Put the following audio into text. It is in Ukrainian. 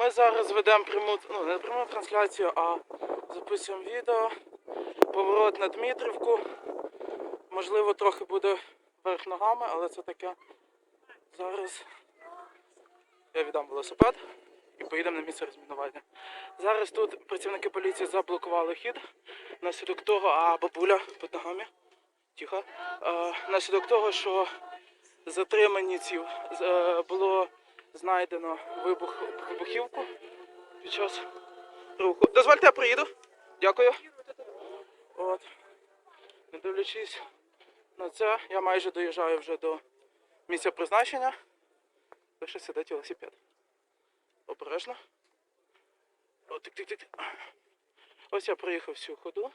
Ми зараз ведемо пряму, ну не пряму трансляцію, а записуємо відео. Поворот на Дмитрівку. Можливо, трохи буде вверх ногами, але це таке. Зараз я віддам велосипед і поїдемо на місце розмінування. Зараз тут працівники поліції заблокували хід. Наслідок того, а бабуля під ногами. Тихо. Е, наслідок того, що затримані ці е, було знайдено вибух, вибухівку під час руху. Дозвольте, я приїду. Дякую. От. Не дивлячись на це, я майже доїжджаю вже до місця призначення. Лише сидить велосипед. Обережно. О, тик-тик-тик. Ось я проїхав всю ходу. От.